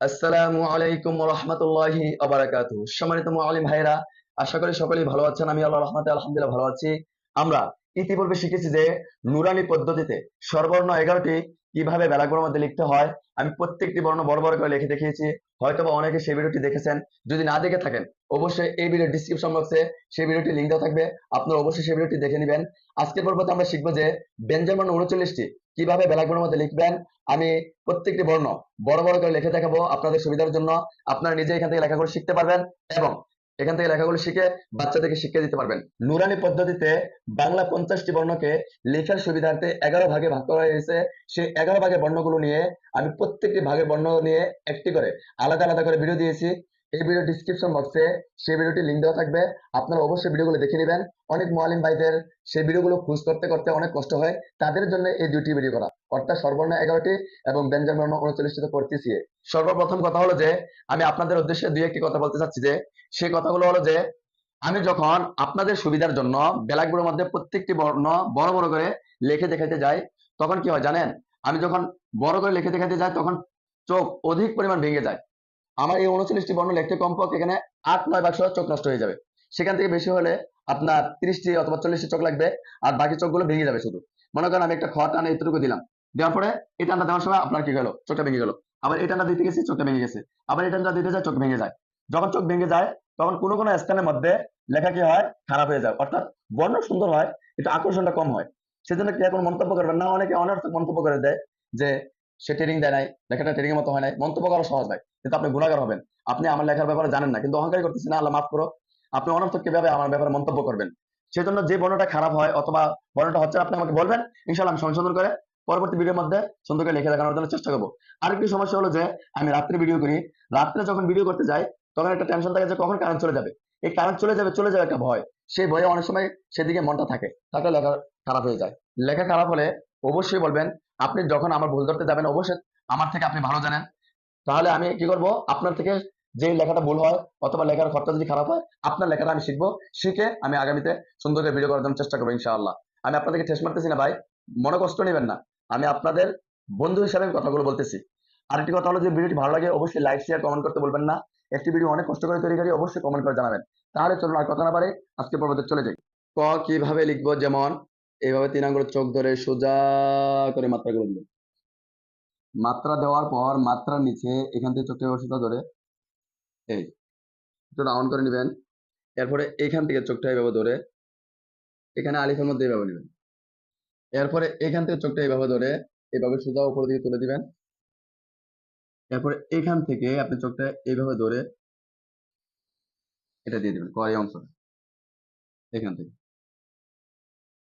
আসসালামু আলাইকুম রহমতুল্লাহি আবরাকাতু সম্মানিত মুআলিম ভাইরা আশা করি সকলেই ভালো আছেন। আমি আল্লাহ রহমতে আলহামদুলিল্লাহ ভালো আছি। আমরা ইতিপূর্বে শিখেছি যে নুরানি পদ্ধতিতে সর্বর্ণ এগারোটি কীভাবে বেলাগুলোর মধ্যে লিখতে হয়? আমি প্রত্যেকটি বর্ণ বড় বড় করে লিখে দেখিয়েছি। হয়তো বা অনেকে সেই ভিডিওটি দেখেছেন। যদি না দেখে থাকেন, অবশ্যই এই ভিডিও ডিসক্রিপশন বক্সে সেই ভিডিওটি লিঙ্ক দেওয়া থাকবে। আপনারা অবশ্যই সেই ভিডিওটি দেখে নেবেন। আজকের পর্বতে আমরা শিখব যে ব্যঞ্জন বর্ণ উনচল্লিশটি কীভাবে বেলাগুলোর মধ্যে লিখবেন। আমি প্রত্যেকটি বর্ণ বড় বড় করে লিখে দেখাবো আপনাদের সুবিধার জন্য। আপনারা নিজে এখান থেকে লেখা করে শিখতে পারবেন এবং এখান থেকে লেখাগুলো শিখে বাচ্চাদেরকে শিক্ষা দিতে পারবেন। নুরানি পদ্ধতিতে বাংলা পঞ্চাশটি বর্ণকে লেখার সুবিধার্থে এগারো ভাগে ভাগ করা হয়েছে। সেই এগারো ভাগের বর্ণগুলো নিয়ে আমি প্রত্যেকটি ভাগের বর্ণ নিয়ে একটি করে আলাদা আলাদা করে ভিডিও দিয়েছি। এই ভিডিও ডিসক্রিপশন বক্সে সেই ভিডিওটি লিঙ্ক দেওয়া থাকবে। আপনারা অবশ্যই ভিডিওগুলো দেখে নেবেন। অনেক মোয়ালিম ভাইদের সেই ভিডিওগুলো খুঁজ করতে করতে অনেক কষ্ট হয়। তাদের জন্য এই দুটি ভিডিও করা। অর্থাৎ সর্বর্ণ এগারোটি এবং ব্যঞ্জন বর্ণ উনচল্লিশটিতে পড়তেছি। সর্বপ্রথম কথা হলো যে, আমি আপনাদের উদ্দেশ্যে দুই একটি কথা বলতে চাচ্ছি যে, সেই কথাগুলো হলো যে, আমি যখন আপনাদের সুবিধার জন্য ব্যালাকগুলোর মধ্যে প্রত্যেকটি বর্ণ বড় বড় করে লিখে দেখাতে যাই, তখন কি হয় জানেন? আমি যখন বড় করে লিখে দেখাতে যাই, তখন চোখ অধিক পরিমাণ ভেঙে যায়। আমার এই উনচল্লিশটি বর্ণ লিখতে কমপক্ষে এখানে আট, নয় বাক্স চোখ নষ্ট হয়ে যাবে। সেখান থেকে বেশি হলে আপনার তিরিশটি অথবা চল্লিশটি চোখ লাগবে আর বাকি চোখগুলো ভেঙে যাবে শুধু। মনে করেন আমি একটা খ টানে এতটুকু দিলাম। দেওয়ার পরে এই টানটা দেওয়ার সময় আপনার কি গেলো চোখটা ভেঙে গেল। আবার এই টানটা দিতে গেছি, চোখটা ভেঙে গেছে। আবার এই টানটা দিতে যায়, চোখ ভেঙে যায়। যখন চোখ ভেঙে যায়, তখন কোনো কোনো স্থানের মধ্যে লেখা কি হয়? খারাপ হয়ে যায়। অর্থাৎ বর্ণ সুন্দর হয়, কিন্তু আকর্ষণটা কম হয়। সেজন্য কি এখন মন্তব্য করবেন না। অনেকে অনর্থক মন্তব্য করে দেয় যে সে ট্রেনিং দেয় নাই, লেখাটা ট্রেনিং এর মতো হয় নাই। মন্তব্য করা সহজ হয় কিন্তু আপনি গুণাগার হবেন। আপনি আমার লেখার ব্যাপারে জানেন না, কিন্তু অহংকারী করতেছেন। আল্লাহ মাফ করো। আপনি অনর্থক কীভাবে আমার ব্যাপারে মন্তব্য করবেন? সেজন্য যে বর্ণটা খারাপ হয় অথবা বর্ণটা হচ্ছে আপনি আমাকে বলবেন। ইনশাল্লাহ আমি সংশোধন করে পরবর্তী ভিডিওর মধ্যে সুন্দর করে লিখে দেখানোর জন্য চেষ্টা করব। আরেকটি সমস্যা হলো যে, আমি রাত্রে ভিডিও করি। রাত্রে যখন ভিডিও করতে যাই, তখন একটা টেনশন থাকে যে, কখন কারেন্ট চলে যাবে? এই কারেন্ট চলে যাবে চলে যাবে একটা ভয়। সেই ভয়ে অনেক সময় সেদিকে মনটা থাকে। থাকলে লেখা খারাপ হয়ে যায়। লেখা খারাপ হলে অবশ্যই বলবেন, আপনি যখন আমার ভুল ধরতে যাবেন, অবশ্যই আমার থেকে আপনি ভালো জানেন। তাহলে আমি কি করব? আপনার থেকে যে লেখাটা ভুল হয় অথবা লেখার খরচা যদি খারাপ হয়, আপনার লেখাটা আমি শিখব, শিখে আমি আগামীতে সুন্দর করে ভিডিও করার চেষ্টা করব ইনশাআল্লাহ। আমি আপনাদেরকে ঠেস মারতেছি না ভাই, মনে কষ্ট নেবেন না। আমি আপনাদের বন্ধু হিসাবে কথাগুলো বলতেছি। আরেকটি কথা হলো যে ভিডিওটি ভালো লাগে, অবশ্যই লাইক শেয়ার কমেন্ট করতে বলবেন না। একটি ভিডিও অনেক কষ্ট করে তৈরি করি, অবশ্যই কমেন্ট করে জানাবেন। তাহলে চলুন আর কথা না পারে আজকে পর্বতে চলে যাই। ক, কীভাবে লিখব যেমন? এইভাবে তিন আঙ্গুল চোখ ধরে সোজা করে মাত্রাগুলো দিবেন মাত্রা দেওয়ার পর মাত্রার নিচে এখান থেকে চোখটা সোজা ধরে। এই, একটু করে নেবেন। এরপরে এখান থেকে চোখটা এইভাবে ধরে। এখানে আলিফের মধ্যে এইভাবে নেবেন। এরপরে এখান থেকে চোখটা এইভাবে ধরে এইভাবে সোজা উপর দিকে তুলে দিবেন। এরপরে এখান থেকে আপনি চোখটা এইভাবে ধরে এটা দিয়ে দেবেন কয় অংশটা। এখান থেকে।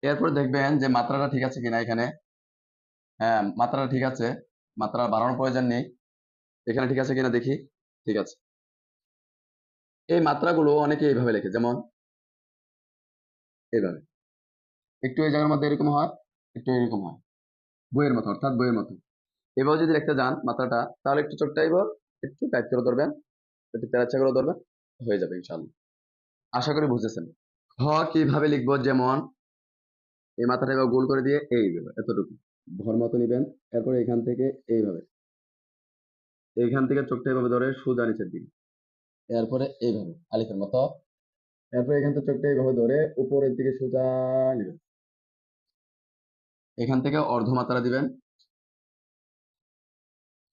এরপর দেখবেন যে মাত্রাটা ঠিক আছে কিনা এখানে। হ্যাঁ মাত্রাটা ঠিক আছে। মাত্রা বাড়ানোর প্রয়োজন নেই। এখানে ঠিক আছে কিনা দেখি? ঠিক আছে। এই মাত্রাগুলো অনেকে এইভাবে লেখে, যেমন এইভাবে একটু এই জায়গার মধ্যে এরকম হয়, একটু এরকম হয়। বইয়ের মতো, অর্থাৎ বইয়ের মতো। এভাবে যদি লিখতে যান মাত্রাটা, তাহলে একটু চোখটা এবার একটু টাইট করে ধরবেন, একটু তেরাচ্ছা করে ধরবেন, হয়ে যাবে ইনশাল্লাহ আশা করি বুঝেছেন। খ কীভাবে লিখব? যেমন এই মাথাটা গোল করে দিয়ে এইভাবে এতটুকু। ভর মতো নিবেন, এরপর এখান থেকে এইভাবে। এইখান থেকে চোখটা এইভাবে ধরে সোজা নিচের দিকে। এরপরে এইভাবে, আলিফের মতো। এরপর এখান থেকে চোখটা এইভাবে ধরে উপরের দিকে সোজা নিবেন। এখান থেকে অর্ধ মাত্রা দিবেন।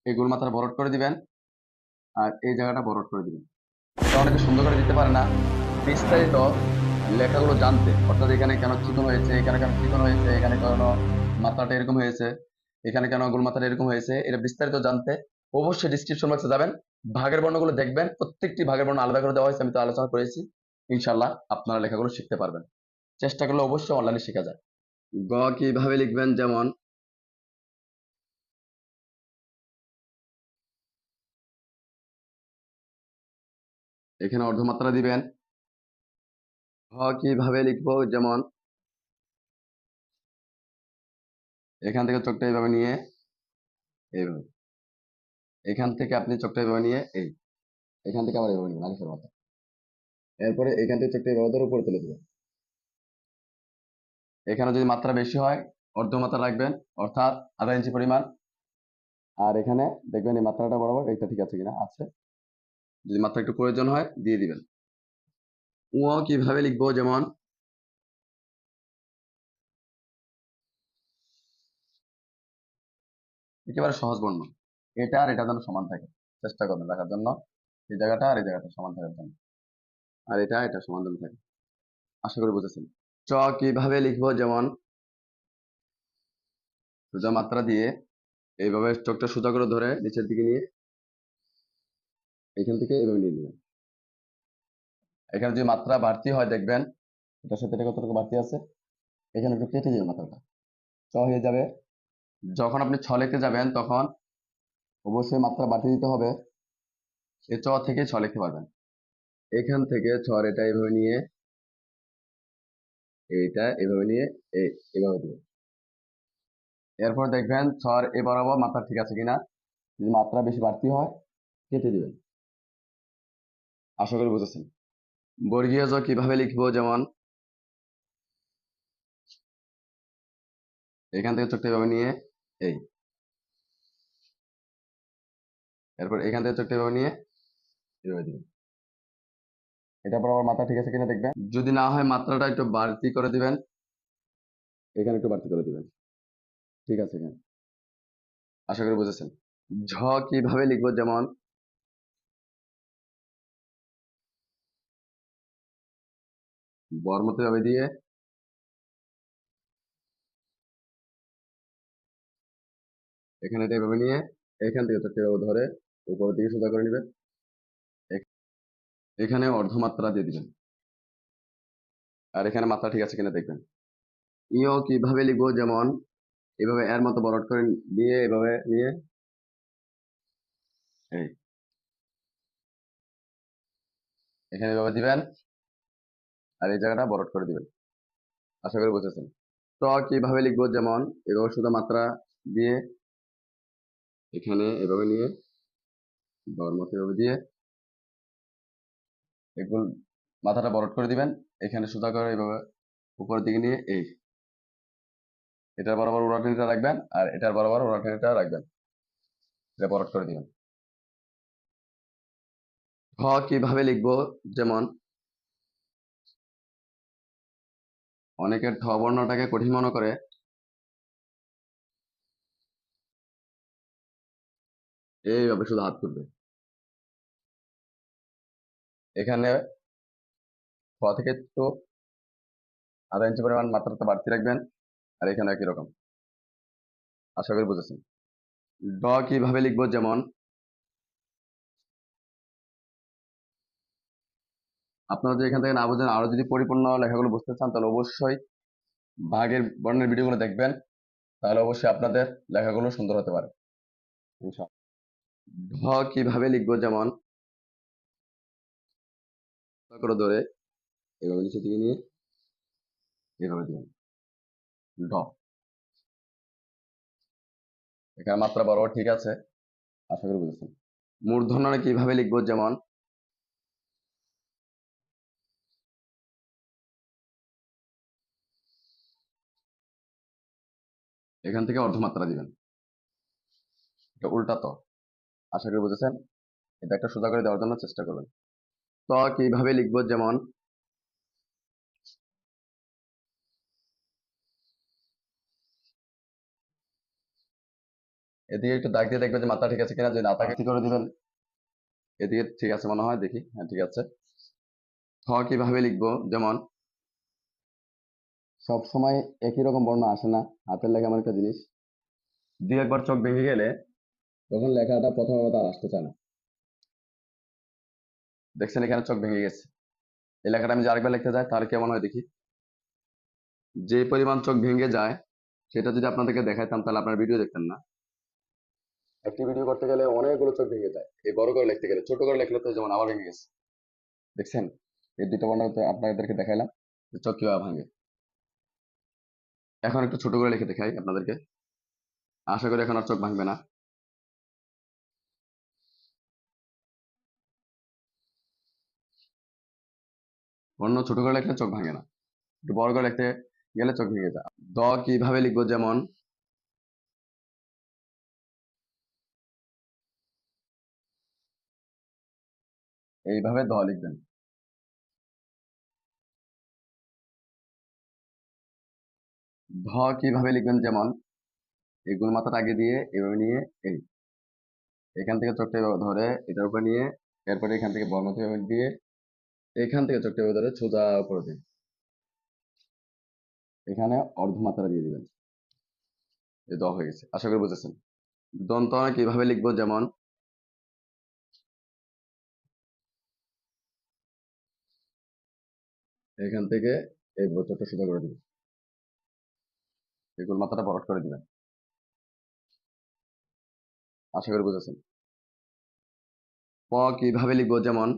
এই গোল মাত্রা বরট করে দিবেন। আর এই জায়গাটা বরট করে দিবেন। অনেকে সুন্দর করে দিতে পারে না। বিস্তারিত লেখাগুলো জানতে, অর্থাৎ এখানে কেন চিকন হয়েছে, এখানে কেন চিকন হয়েছে, এখানে কেন মাত্রাটা এরকম হয়েছে, এখানে কেন গোল মাত্রাটা এরকম হয়েছে, এটা বিস্তারিত জানতে অবশ্যই ডিসক্রিপশন বক্সে যাবেন, ভাগের বর্ণগুলো দেখবেন, প্রত্যেকটি ভাগের বর্ণ আলাদা করে দেওয়া হয়েছে, আমি তো আলোচনা করেছি ইনশাল্লাহ আপনারা লেখাগুলো শিখতে পারবেন। চেষ্টা করলে অবশ্যই অনলাইনে শেখা যায়। গ কীভাবে লিখবেন? যেমন, এখানে অর্ধমাত্রা দিবেন। হ কীভাবে লিখব? যেমন এখান থেকে চোখটা এইভাবে নিয়ে এইভাবে এখান থেকে আপনি চোখটা এইভাবে নিয়ে এই, এখান থেকে আবার এইভাবে নেবেন আলিফের মতো এরপরে এখান থেকে চোখটা এইভাবে ধরে উপরে তুলে দেবেন। এখানে যদি মাত্রা বেশি হয় অর্ধ মাত্রা রাখবেন, অর্থাৎ আধা ইঞ্চি পরিমাণ। আর এখানে দেখবেন এই মাত্রাটা বরাবর এটা ঠিক আছে কিনা? আছে। যদি মাত্রা একটু প্রয়োজন হয়, দিয়ে দিবেন। উ কীভাবে লিখব? যেমন একেবারে সহজ বর্ণ। এটা আর এটা যেন সমান থাকে। চেষ্টা করবেন রাখার জন্য। এই জায়গাটা আর এই জায়গাটা সমান থাকার জন্য। আর এটা এটা সমান যেন থাকে। আশা করি বুঝেছেন। চ কীভাবে লিখব যেমন সোজা মাত্রা দিয়ে এইভাবে চোখটা সোজা করে ধরে নিচের দিকে নিয়ে এখান থেকে এইভাবে নিয়ে নেবেন। এখানে যদি মাত্রা বাড়তি হয় দেখবেন, এটার সাথে এটা কতটুকু বাড়তি আছে? এখানে একটু কেটে যাবে মাত্রাটা। চ হয়ে যাবে যখন আপনি ছ লিখতে যাবেন, তখন অবশ্যই মাত্রা বাড়িয়ে দিতে হবে। এই চ থেকে ছ লিখতে পারবেন এখান থেকে ছর এটা এভাবে নিয়ে, এইটা এভাবে নিয়ে এভাবে দিবেন। এরপর দেখবেন ছর এ বরাবর মাত্রা ঠিক আছে কিনা? যদি মাত্রা বেশি বাড়তি হয়, কেটে দিবেন। আশা করি বুঝেছেন। বর্গীয় জ কীভাবে লিখব যেমন, এখান থেকে চোখটা এভাবে নিয়ে এই। এরপর এখান থেকে চোখটা এভাবে নিয়ে এভাবে দিবেন। এটা বরাবর মাত্রা ঠিক আছে কিনা দেখবেন। যদি না হয় মাত্রাটা একটু বাড়তি করে দিবেন। এখানে একটু বাড়তি করে দিবেন। ঠিক আছে এখানে। আশা করি বুঝেছেন। ঝ কীভাবে লিখব যেমন? বর্মতে ভাবে দিয়ে এখানে এটা এভাবে নিয়ে এখান থেকে চোখটা এভাবে ধরে উপরের দিকে সোজা করে নেবেন এখানে অর্ধমাত্রা দিয়ে দিবেন। আর এখানে মাত্রা ঠিক আছে কিনা দেখবেন। ইও কীভাবে লিখব? যেমন এভাবে এর মতো বরট করে দিয়ে এভাবে নিয়ে এই এখানে এভাবে দিবেন আর এই জায়গাটা বরট করে দিবেন। আশা করি বুঝেছেন। তো কীভাবে লিখব? যেমন এভাবে শুধু মাত্রা দিয়ে এখানে এভাবে নিয়ে বর মতো এভাবে দিয়ে এগুলো মাথাটা বরট করে দিবেন। এখানে সোজা করে এভাবে উপরের দিকে নিয়ে এই, এটার বরাবর উড়াটানিটা রাখবেন আর এটার বরাবর উড়াটানিটা রাখবেন। এটা বরট করে দিবেন। হ কীভাবে লিখব? যেমন অনেকের ঠ বর্ণটাকে কঠিন মনে করে এইভাবে শুধু হাত তুলবে। এখানে খ থেকে একটু আধা ইঞ্চি পরিমাণ মাত্রাটা বাড়তি রাখবেন, আর এখানে একই রকম। আশা করি বুঝেছেন। ড কীভাবে লিখব যেমন আপনারা যদি এখান থেকে না বুঝেন, আরও যদি পরিপূর্ণ লেখাগুলো বুঝতে চান, তাহলে অবশ্যই ভাগের বর্ণের ভিডিওগুলো দেখবেন। তাহলে অবশ্যই আপনাদের লেখাগুলো সুন্দর হতে পারে। ঢ কীভাবে লিখব যেমন? ধরে, এভাবে নিচে দিকে নিয়ে, এভাবে দিবেন ড এখানে মাত্রা বরাবর ঠিক আছে, আশা করি বুঝেছেন। মূর্ধন্যটা কীভাবে লিখব যেমন? এখান থেকে অর্ধমাত্রা দিবেন। এটা উল্টা ত। আশা করি বুঝেছেন? এটা একটা সোজা করে দেওয়ার জন্য চেষ্টা করবেন। ত কীভাবে লিখব যেমন, এদিকে একটু দাগ দিয়ে দেখবেন যে মাথা ঠিক আছে কিনা, যদি না থাকে করে দিবেন। এদিকে ঠিক আছে মনে হয়, দেখি। হ্যাঁ ঠিক আছে। থ কীভাবে লিখব যেমন সব সময় একই রকম বর্ণ আসে না, হাতের লেখা আমার একটা জিনিস। দুই একবার চোখ ভেঙে গেলে তখন লেখাটা প্রথম আর আসতে চায় না। দেখছেন এখানে চোখ ভেঙে গেছে। এই লেখাটা আমি আরেকবার লিখতে যাই তাহলে কেমন হয় দেখি। যে পরিমাণ চোখ ভেঙে যায়, সেটা যদি আপনাদেরকে দেখাইতাম, তাহলে আপনারা ভিডিও দেখতেন না। একটি ভিডিও করতে গেলে অনেকগুলো চোখ ভেঙে যায়। এই বড় করে লিখতে গেলে, ছোট করে লিখলে তো যেমন আবার ভেঙে গেছে। দেখছেন? এই দুটো বর্ণ তো আপনাদেরকে দেখাইলাম চোখ কীভাবে ভাঙে। এখন একটু ছোট করে লিখে দেখাই আপনাদেরকে। আশা করি এখন আর চোখ ভাঙবে না। অন্য ছোট করে লিখলে চোখ ভাঙে না। একটু বড় করে লিখতে গেলে চোখ ভেঙে যায়। দ কীভাবে লিখব যেমন? এইভাবে দ লিখবেন। ধ কীভাবে লিখবেন যেমন? এই মাথার আগে দিয়ে এভাবে নিয়ে এই। এখান থেকে চোখটা ধরে এটার উপরে নিয়ে, এরপরে এখান থেকে বর্ণ দিয়ে এখান থেকে চোখটা ধরে সোজা উপরে দিন এখানে অর্ধমাত্রা দিয়ে দিবেন। এই দ হয়ে গেছে। আশা করি বুঝেছেন। দন্ত কীভাবে লিখব? যেমন এখান থেকে এই বোতলটা সোজা করে দিবেন। এগুলো মাথাটা বরট করে দিবেন। আশা করি বুঝেছেন। প কীভাবে লিখব? যেমন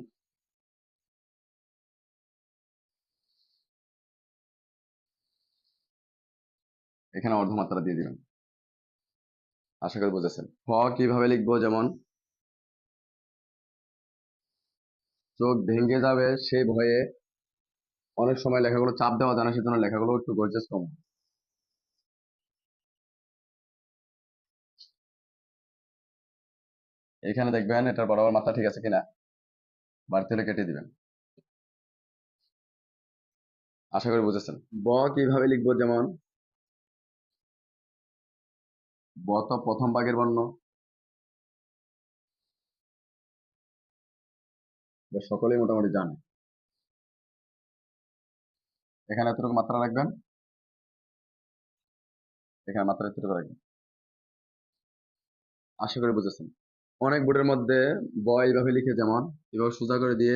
এখানে অর্ধমাত্রা দিয়ে দিবেন আশা করি বুঝেছেন। ফ কীভাবে লিখব যেমন? চোখ ভেঙে যাবে সেই ভয়ে অনেক সময় লেখাগুলো চাপ দেওয়া যায় না, সেজন্য লেখাগুলো একটু গর্জেস কম এখানে দেখবেন এটার বরাবর মাথা ঠিক আছে কিনা? বাড়তি হলে কেটে দিবেন। আশা করি বুঝেছেন। ব কীভাবে লিখব যেমন? ব তো প্রথম ভাগের বর্ণ। সকলেই মোটামুটি জানে। এখানে এতটুকু মাত্রা রাখবেন? এখানে মাত্রা এতটুকু রাখবেন। আশা করে বুঝেছেন। অনেক বোর্ডের মধ্যে ব এইভাবে লিখে যেমন, এভাবে সোজা করে দিয়ে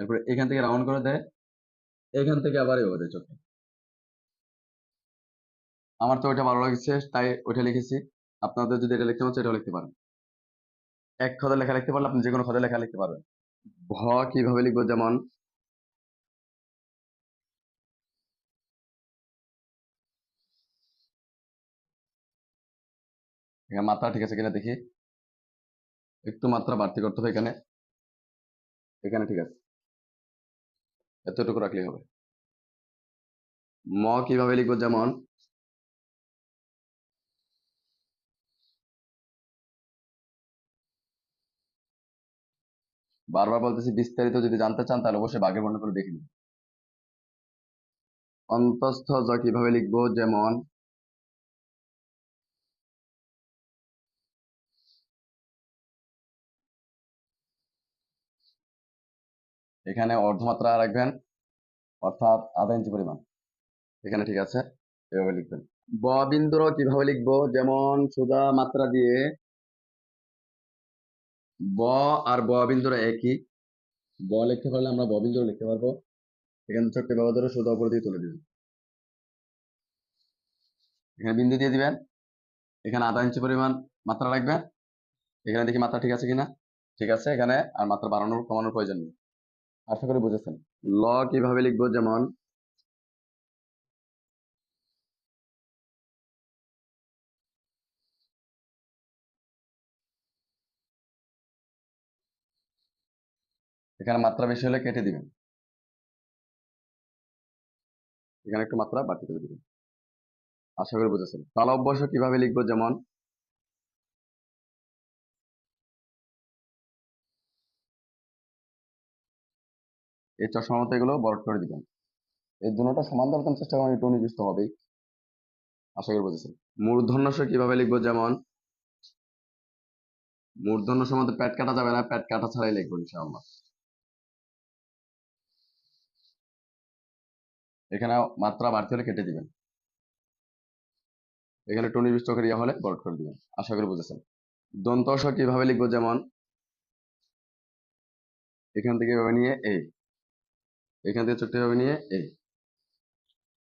তারপরে এখান থেকে রাউন্ড করে দেয়, এখান থেকে আবার এভাবে দেয় চোখটা আমার তো ওইটা ভালো লাগছে, তাই ওইটা লিখেছি। আপনাদের যদি এটা লিখতে মন এটাও লিখতে পারেন। এক খদে লেখা লিখতে পারলে আপনি যে কোনো খদে লেখা লিখতে পারবেন। ভ কীভাবে লিখব যেমন মাত্রা ঠিক আছে কিনা দেখি। একটু মাত্রা বাড়তি করতে হবে এখানে। এখানে ঠিক আছে। এতটুকু রাখলেই হবে। ম কীভাবে লিখব যেমন বারবার বলতেছি, বিস্তারিত যদি জানতে চান, তাহলে অবশ্যই বাঘের করে দেখে নিন অন্তস্থ জ কীভাবে লিখব? যেমন, এখানে অর্ধমাত্রা রাখবেন, অর্থাৎ আধা ইঞ্চি পরিমাণ। এখানে ঠিক আছে, এভাবে লিখবেন। ব বিন্দুর কীভাবে লিখব? যেমন, সোজা মাত্রা দিয়ে ব আর ব বিন্দুরা একই। ব লিখতে পারলে আমরা ব বিন্দু লিখতে পারব। এখানে ছোট্ট ব্যবহার ধরে সোজা উপরে দিয়ে তুলে দিবেন। এখানে বিন্দু দিয়ে দিবেন। এখানে আধা ইঞ্চি পরিমাণ মাত্রা রাখবেন। এখানে দেখি মাত্রা ঠিক আছে কিনা? ঠিক আছে, এখানে আর মাত্রা বাড়ানোর, কমানোর প্রয়োজন নেই। আশা করি বুঝেছেন। ল কীভাবে লিখব? যেমন এখানে মাত্রা বেশি হলে কেটে দিবেন। এখানে একটু মাত্রা বাড়তি করে দিবেন। আশা করি বুঝেছেন। তাল অভ্যাস কীভাবে লিখব যেমন এই চশমা মতো এগুলো বরট করে দিবেন। এই দুটোটা সমান দরকার চেষ্টা করেন, একটু নির্দিষ্ট হবেই আশা করি বুঝেছেন। মূর্ধন্য স কীভাবে লিখব যেমন মূর্ধন্য সমাতে প্যাট কাটা যাবে না, প্যাট কাটা ছাড়াই লিখব ইনশাআল্লাহ। এখানে মাত্রা বাড়তি হলে কেটে দিবেন। এখানে টু নির্দিষ্ট করে ইয়া হলে বরট করে দিবেন। আশা করি বুঝেছেন। দন্ত কীভাবে লিখব যেমন? এখান থেকে এভাবে নিয়ে এই এখান থেকে এভাবে নিয়ে এই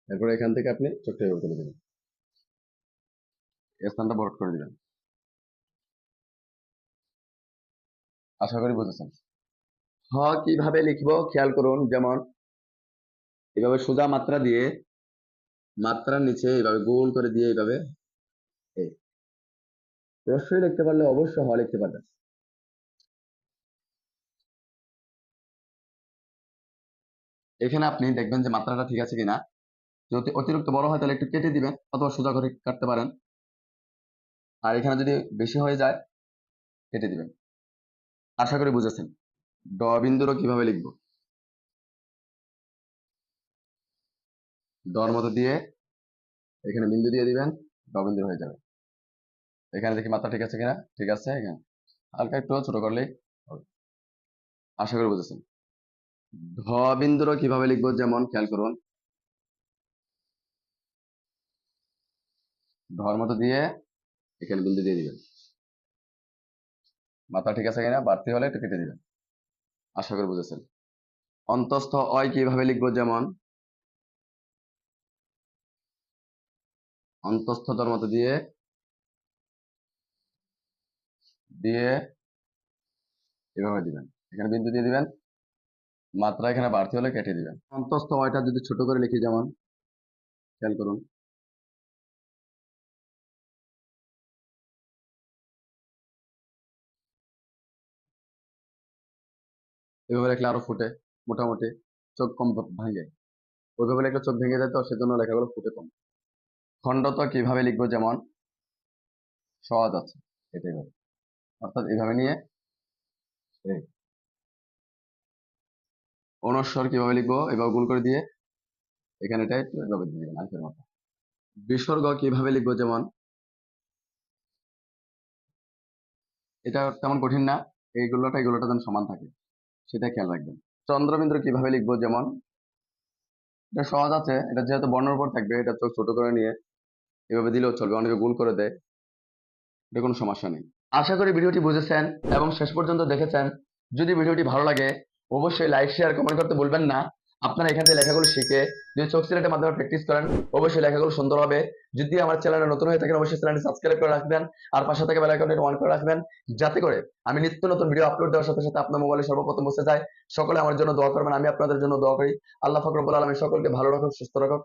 এরপরে এখান থেকে আপনি চোখটা এভাবে তুলে দেবেন। স্থানটা বরট করে দিবেন। আশা করি বুঝেছেন। হ কীভাবে লিখব? খেয়াল করুন, যেমন এভাবে সোজা মাত্রা দিয়ে, মাত্রার নিচে এভাবে গোল করে দিয়ে এই। প্রশ্রয় লিখতে পারলে অবশ্যই হ লিখতে পারবেন। এখানে আপনি দেখবেন যে মাত্রাটা ঠিক আছে কিনা। যদি অতিরিক্ত বড় হয় তাহলে একটু কেটে দিবেন অথবা সোজা করে কাটতে পারেন। আর এখানে যদি বেশি হয়ে যায়, কেটে দিবেন। আশা করি বুঝেছেন। ড বিন্দুরও কীভাবে লিখব? ডর মতো দিয়ে এখানে বিন্দু দিয়ে দিবেন ড বিন্দু হয়ে যাবে। এখানে দেখি মাত্রা ঠিক আছে কিনা? ঠিক আছে, এখানে। হালকা একটু ছোট করলেই। আশা করি বুঝেছেন। ধ বিন্দুরও কীভাবে লিখব যেমন খেয়াল করুন। ধর মতো দিয়ে এখানে বিন্দু দিয়ে দিবেন। মাথা ঠিক আছে কিনা? বাড়তি হলে একটু কেটে দিবেন। আশা করি বুঝেছেন। অন্তস্থ অয় কীভাবে লিখব যেমন অন্তস্থতার মতো দিয়ে দিয়ে এভাবে দিবেন। এখানে বিন্দু দিয়ে দিবেন। মাত্রা এখানে বাড়তি হলে কেটে দিবেন। অন্তস্থ অয়টা যদি ছোট করে লিখি, যেমন, খেয়াল করুন। এভাবে লিখলে আরও ফুটে, মোটামুটি চোখ কম ভাঙে। ওইভাবে লিখলে চোখ ভেঙে যায় তো, সেজন্য লেখাগুলো ফুটে কম। খণ্ডত কীভাবে লিখব যেমন? সহজ আছে, এটাই অর্থাৎ এইভাবে নিয়ে অনস্বর কীভাবে লিখব, এভাবে গুণ করে দিয়ে এখানে এভাবে মতো বিসর্গ কীভাবে লিখব যেমন? এটা তেমন কঠিন না, এইগুলোটা এগুলোটা যেন সমান থাকে, সেটা খেয়াল রাখবেন। চন্দ্রবিন্দু কীভাবে লিখব যেমন? এটা সহজ আছে, এটা যেহেতু বর্ণের উপর থাকবে, এটা চোখ ছোট করে নিয়ে এভাবে দিলেও চলবে। অনেকে গুণ করে দেয়। এটা কোনো সমস্যা নেই। আশা করি ভিডিওটি বুঝেছেন এবং শেষ পর্যন্ত দেখেছেন। যদি ভিডিওটি ভালো লাগে, অবশ্যই লাইক শেয়ার কমেন্ট করতে বলবেন না। আপনারা এখান থেকে লেখাগুলো শিখে যদি চোখ সিলেটের মাধ্যমে প্র্যাকটিস করেন, অবশ্যই লেখাগুলো সুন্দর হবে। যদি আমার চ্যানেলে নতুন হয়ে থাকেন, অবশ্যই চ্যানেলটি সাবস্ক্রাইব করে রাখবেন। আর পাশে থেকে বেল আইকনটি অন করে রাখবেন। যাতে করে আমি নিত্য নতুন ভিডিও আপলোড দেওয়ার সাথে সাথে আপনার মোবাইলে সর্বপ্রথম বসে যায়। সকলে আমার জন্য দোয়া করবেন, আমি আপনাদের জন্য দোয়া করি। আল্লাহ ফকরবুল আলমী সকলকে ভালো রাখুক, সুস্থ রাখুক।